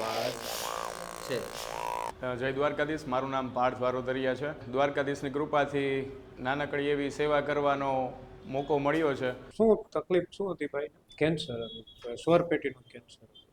સુભાષ છે. જય દ્વારકાધીશ. મારું નામ પાર્થ વારોદરિયા છે. દ્વારકાધીશની કૃપાથી નાનકડી એવી સેવા કરવાનો મોકો મળ્યો છે. શું તકલીફ શું હતી ભાઈ? કેન્સર સ્વરપેટીનું કેન્સર કેન્સર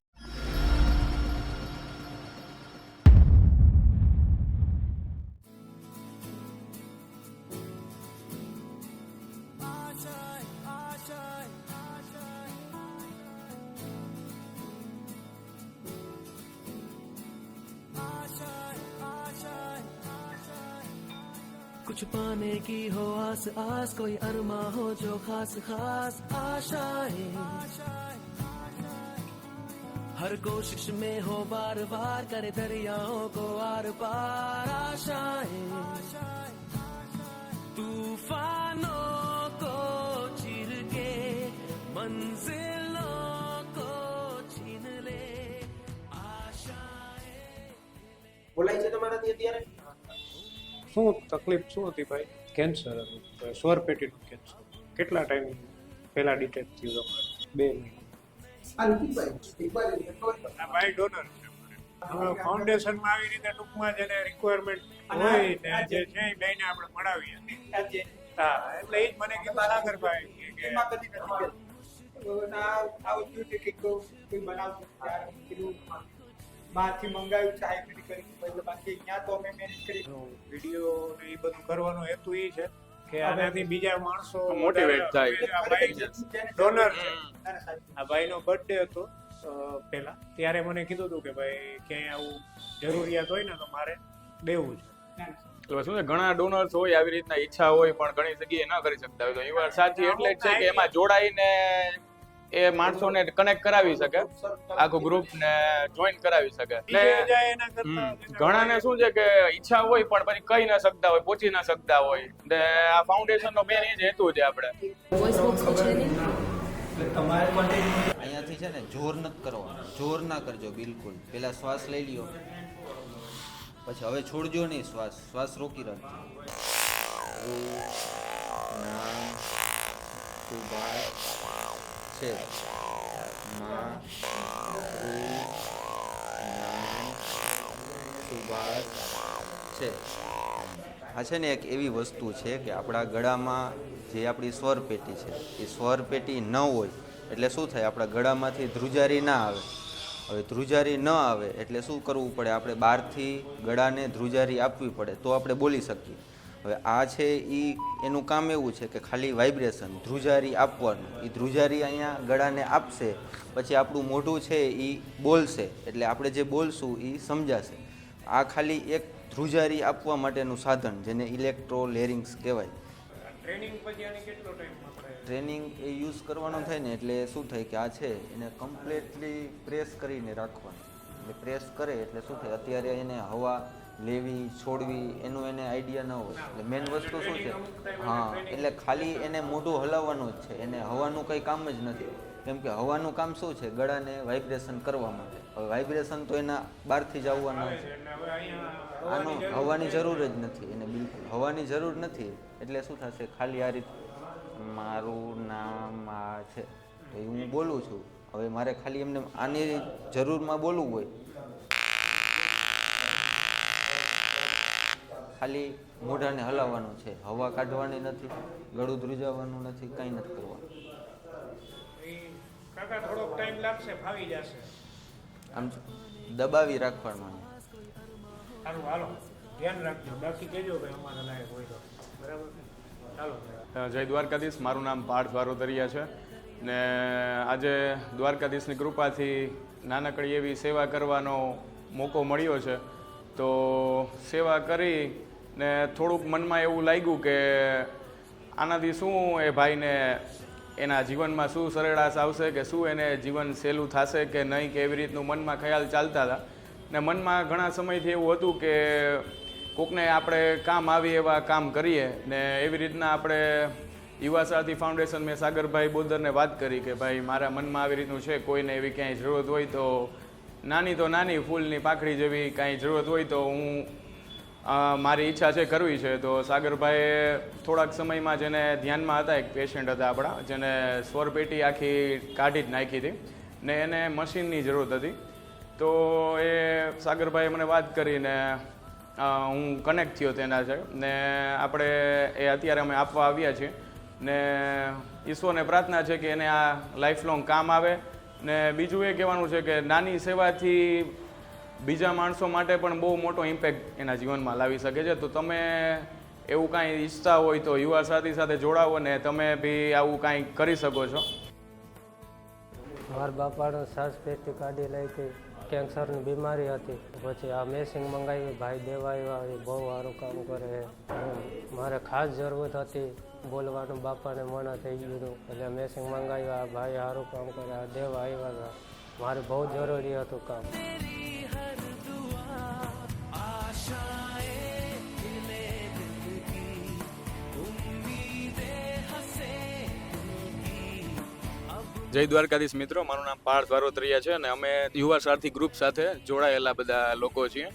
कुछ पाने की हो आस आस कोई अरमा हो जो खास खास आशाएं हर कोशिश में हो बार बार करे दरियाओं को आर पार आशाएं तूफानों को चिर के मंजिलों को छीन ले आशाएं બોલાય છે તમારાથી અત્યારે શું તકલીફ શું હતી ભાઈ? કેન્સર હતું સ્વરપેટીનું કેન્સર. કેટલા ટાઈમ પહેલા ડિટેક્ટ થયું તમારે? બે મહિના. ભાઈ ડોનર છે ફાઉન્ડેશનમાં આવી રીતે ટૂંકમાં જેને રિક્વાયરમેન્ટ હોય ને જે છે એ બેને આપણે મળાવીએ. હા એટલે એ જ મને કીધું સાગરભાઈ કે- ના આવું થયું કે કોઈ પેલું બહારથી મંગાવ્યું છે હાઇબ્રિડ કરી એટલે બાકી અહીંયા તો અમે મેનેજ કરી વીડિયો ને એ બધું કરવાનો હેતુ એ છે કે આનાથી બીજા માણસો મોટિવેટ થાય. આ ભાઈ ડોનર છે. આ ભાઈનો બર્થડે હતો પહેલા. ત્યારે મને કીધું હતું કે ભાઈ ક્યાંય આવું જરૂરિયાત હોય ને તો મારે દેવું છે. એટલે શું છે ઘણા ડોનર્સ હોય આવી રીતના ઈચ્છા હોય પણ ઘણી જગ્યાએ ન કરી શકતા હોય. તો એ વાત સાચી એટલે જ છે કે એમાં જોડાઈને એ માણસોને કનેક્ટ કરાવી શકે આખું ગ્રુપ ને જોઈન કરાવી શકે. એટલે ઘણાને શું છે કે ઈચ્છા હોય પણ પછી કહી ન શકતા હોય પહોંચી ન શકતા હોય. ને આ ફાઉન્ડેશન નો મેન એ જ હેતુ છે આપણે. અહીંયાથી છે ને જોર નથી કરવાનું જોર ના કરજો બિલકુલ. પેલા શ્વાસ લઈ લ્યો. પછી હવે છોડજો નહીં શ્વાસ શ્વાસ રોકી રાખજો. છે. મા નામ સુભાષ છે. આ છે ને એક એવી વસ્તુ છે કે આપણા ગળામાં જે આપણી સ્વર પેટી છે, એ સ્વર પેટી ન હોય, એટલે શું થાય? આપણા ગળામાંથી ધ્રુજારી ના આવે. હવે ધ્રુજારી ન આવે, એટલે શું કરવું પડે? આપણે બહારથી ગળાને ધ્રુજારી આપવી પડે, તો આપણે બોલી શકીએ. હવે આ છે એ એનું કામ એવું છે કે ખાલી વાઇબ્રેશન ધ્રુજારી આપવાનું. એ ધ્રુજારી અહીંયા ગળાને આપશે પછી આપણું મોઢું છે એ બોલશે. એટલે આપણે જે બોલશું એ સમજાશે. આ ખાલી એક ધ્રુજારી આપવા માટેનું સાધન જેને ઇલેક્ટ્રો લેરિંગ્સ કહેવાય. ટ્રેનિંગ પછી આને કેટલો ટાઈમ ટ્રેનિંગ એ યુઝ કરવાનું થાય ને એટલે શું થાય કે આ છે એને કમ્પ્લીટલી પ્રેસ કરીને રાખવાનું. એટલે પ્રેસ કરે એટલે શું થાય અત્યારે એને હવા લેવી, છોડવી, એનું એને આઈડિયા ન હોય. એટલે મેઇન વસ્તુ શું છે? હા, એટલે ખાલી એને મોઢું હલાવવાનું જ છે. એને હવાનું કંઈ કામ જ નથી. કેમ કે હવાનું કામ શું છે? ગળાને વાઇબ્રેશન કરવા માટે. હવે વાઇબ્રેશન તો એના બહારથી જ આવવાના છે. આનો હવાની જરૂર જ નથી. એને બિલકુલ હવાની જરૂર નથી. એટલે શું થશે? ખાલી આ રીત મારું નામ આ છે. તો એ હું બોલું છું. હવે મારે ખાલી એમને આની જરૂરમાં બોલવું હોય. ખાલી મોઢાને હલાવવાનું છે. હવા કાઢવાની નથી ગળું ધ્રુજાવવાનું નથી કંઈ નથી કરવાનું. કાકા થોડોક ટાઈમ લાગશે ફાવી જશે. આમ દબાવી રાખવાનું. સારું હાલો. ધ્યાન રાખજો. બાકી કહેજો કે અમારા લાયક હોય તો. બરાબર? જય દ્વારકાધીશ. મારું નામ પાર્થ વારોદરિયા છે. ને આજે દ્વારકાધીશની કૃપાથી નાનકડી એવી સેવા કરવાનો મોકો મળ્યો છે. તો સેવા કરી ને થોડુંક મનમાં એવું લાગ્યું કે આનાથી શું એ ભાઈને એના જીવનમાં શું સરેળાશ આવશે કે શું એને જીવન સહેલું થશે કે નહીં કે એવી રીતનું મનમાં ખ્યાલ ચાલતા હતા. ને મનમાં ઘણા સમયથી એવું હતું કે કોકને આપણે કામ આવી એવા કામ કરીએ ને એવી રીતના આપણે યુવા સાથી ફાઉન્ડેશન મેં સાગરભાઈ બોદરને વાત કરી કે ભાઈ, મારા મનમાં આવી રીતનું છે, કોઈને એવી ક્યાંય જરૂરત હોય તો નાની તો નાની, ફૂલની પાખડી જેવી કાંઈ જરૂરત હોય તો હું મારી ઈચ્છા છે, કરવી છે. તો સાગરભાઈએ થોડાક સમયમાં જેને ધ્યાનમાં હતા, એક પેશન્ટ હતા આપણા, જેને સ્વરપેટી આખી કાઢી જ નાખી હતી ને એને મશીનની જરૂરત હતી. તો એ સાગરભાઈએ મને વાત કરીને હું કનેક્ટ થયો તેના છે ને આપણે એ અત્યારે અમે આપવા આવ્યા છીએ ને ઈશ્વરને પ્રાર્થના છે કે એને આ લાઈફ લોંગ કામ આવે. ને બીજું એ કહેવાનું છે કે નાની સેવાથી બીજા માણસો માટે પણ બહુ મોટો ઇમ્પેક્ટ એના જીવનમાં લાવી શકે છે. તો તમે એવું કાંઈ ઈચ્છતા હોય તો યુવા સાથી સાથે જોડાવો ને તમે બી આવું કાંઈ કરી શકો છો. મારા બાપાનો શ્વાસ પેટી કાઢી લઈ કે કેન્સરની બીમારી હતી. પછી આ મેસિંગ મંગાવી, ભાઈ દેવા એ બહુ સારું કામ કરે મારે ખાસ જરૂરત હતી, બોલવાનું બાપાને મના થઈ ગયું એટલે મેસિંગ મંગાવ્યા ભાઈ સારું કામ કરે, આ દેવા આવ્યા હતા. મારે બહુ જરૂરી હતું કામ. જય દ્વારકાધીશ મિત્રો, મારું નામ પાર્થ વારોતરિયા છે અને અમે યુવા સારથી ગ્રુપ સાથે જોડાયેલા બધા લોકો છીએ.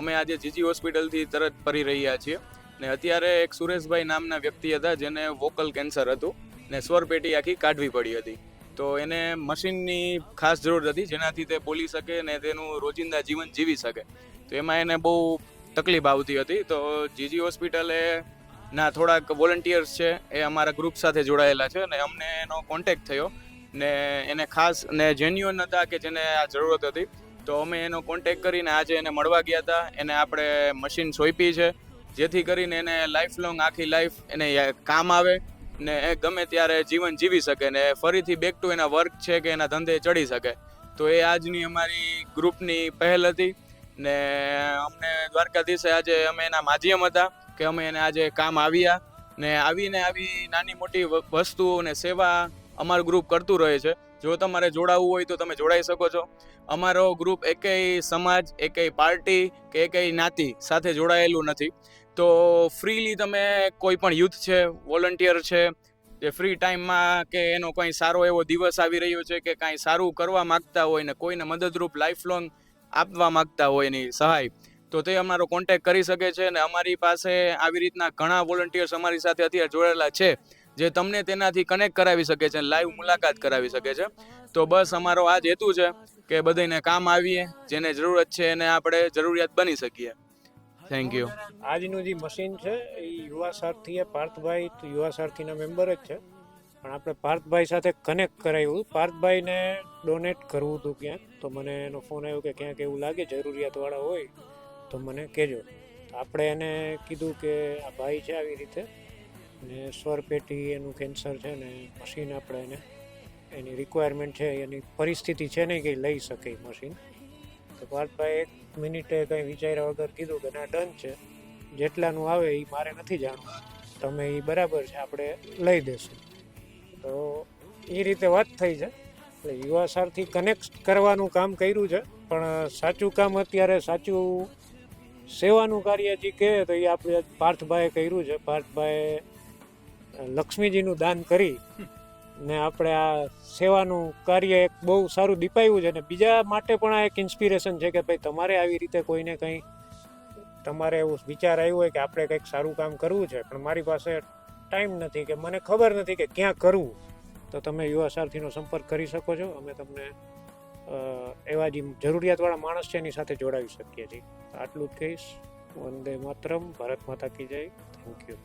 અમે આજે જીજી હોસ્પિટલથી તરત ફરી રહ્યા છીએ ને અત્યારે એક સુરેશભાઈ નામના વ્યક્તિ હતા જેને વોકલ કેન્સર હતું ને સ્વરપેટી આખી કાઢવી પડી હતી. તો એને મશીનની ખાસ જરૂર હતી, જેનાથી તે બોલી શકે ને તેનું રોજિંદા જીવન જીવી શકે. તો એમાં એને બહુ તકલીફ આવતી હતી. તો જીજી હોસ્પિટલે, ના, થોડાક વોલન્ટિયર્સ છે, એ અમારા ગ્રુપ સાથે જોડાયેલા છે અને અમને એનો કોન્ટેક્ટ થયો ને એને ખાસ ને જેન્યુઅન હતા કે જેને આ જરૂરત હતી. તો અમે એનો કોન્ટેક્ટ કરીને આજે એને મળવા ગયા હતા. એને આપણે મશીન સોંપી છે, જેથી કરીને એને લાઈફ લોંગ આખી લાઈફ એને કામ આવે ને એ ગમે ત્યારે જીવન જીવી શકે ને ફરીથી બેક ટુ એના વર્ક છે કે એના ધંધે ચડી શકે. તો એ આજની અમારી ગ્રુપની પહેલ હતી ને અમને દ્વારકાધીશે આજે અમે એના માધ્યમ હતા કે અમે એને આજે કામ આવ્યા ને આવીને આવી નાની મોટી વસ્તુઓ ને સેવા અમારું ગ્રુપ કરતું રહે છે. જો તમારે જોડાવવું હોય તો તમે જોડાઈ શકો છો. અમારો ગ્રુપ એકેય સમાજ, એકેય પાર્ટી કે એકેય નાતી સાથે જોડાયેલું નથી. તો ફ્રીલી તમે કોઈ પણ યુથ છે વોલન્ટિયર છે, જે ફ્રી ટાઈમમાં કે એનો કંઈ સારો એવો દિવસ આવી રહ્યો છે કે કાંઈ સારું કરવા માગતા હોય ને કોઈને મદદરૂપ લાઈફ લોંગ આપવા માગતા હોય એની સહાય, તો તે અમારો કોન્ટેક કરી શકે છે અને અમારી પાસે આવી રીતના ઘણા વોલન્ટિયર્સ અમારી સાથે અત્યારે જોડાયેલા છે, જે તમને તેનાથી કનેક્ટ કરાવી શકે છે લાઈવ મુલાકાત કરાવી શકે છે. તો બસ અમારો આ જ હેતુ છે કે બધાને કામ આવીએ, જેને જરૂરત છે એને આપણે જરૂરિયાત બની શકીએ. થેન્ક યુ આજનું જે મશીન છે, એ યુવા સારથીએ પાર્થભાઈ, તો યુવા સારથીના મેમ્બર જ છે. પણ આપણે પાર્થભાઈ સાથે કનેક્ટ કરાવ્યું પાર્થભાઈને ડોનેટ કરવું હતું ક્યાંક, તો મને એનો ફોન આવ્યો કે ક્યાંક એવું લાગે, જરૂરિયાતવાળા હોય, તો મને કહેજો. આપણે એને કીધું કે આ ભાઈ છે આવી રીતે ને સ્વરપેટી એનું કેન્સર છે ને મશીન આપણે એને, એની રિક્વાયરમેન્ટ છે, એની પરિસ્થિતિ છે નહીં કે લઈ શકે મશીન તો પાર્થભાઈ એક મિનિટે કંઈ વિચાર્યા વગર કીધું કે ના ડન છે. જેટલાનું આવે એ મારે નથી જાણવું. તમે એ બરાબર છે, આપણે લઈ દેશું. તો એ રીતે વાત થઈ છે. એટલે યુવા સારથી કનેક્ટ કરવાનું કામ કર્યું છે. પણ સાચું કામ અત્યારે સાચું સેવાનું કાર્ય જે કહે તો એ આપણે પાર્થભાઈએ કર્યું છે. પાર્થભાઈએ લક્ષ્મીજીનું દાન કરી. ને આપણે આ સેવાનું કાર્ય એક બહુ સારું દીપાયું છે ને બીજા માટે પણ આ એક ઇન્સ્પિરેશન છે કે ભાઈ તમારે આવી રીતે કોઈને કંઈ તમારે એવું વિચાર આવ્યો હોય કે આપણે કંઈક સારું કામ કરવું છે, પણ મારી પાસે ટાઈમ નથી કે મને ખબર નથી કે ક્યાં કરવું. તો તમે યુવા સારથીનો સંપર્ક કરી શકો છો. અમે તમને એવા જે જરૂરિયાતવાળા માણસ છે એની સાથે જોડાવી શકીએ છીએ. આટલું જ કહીશ. વંદે માતરમ. ભારત માતા કી જય. Thank you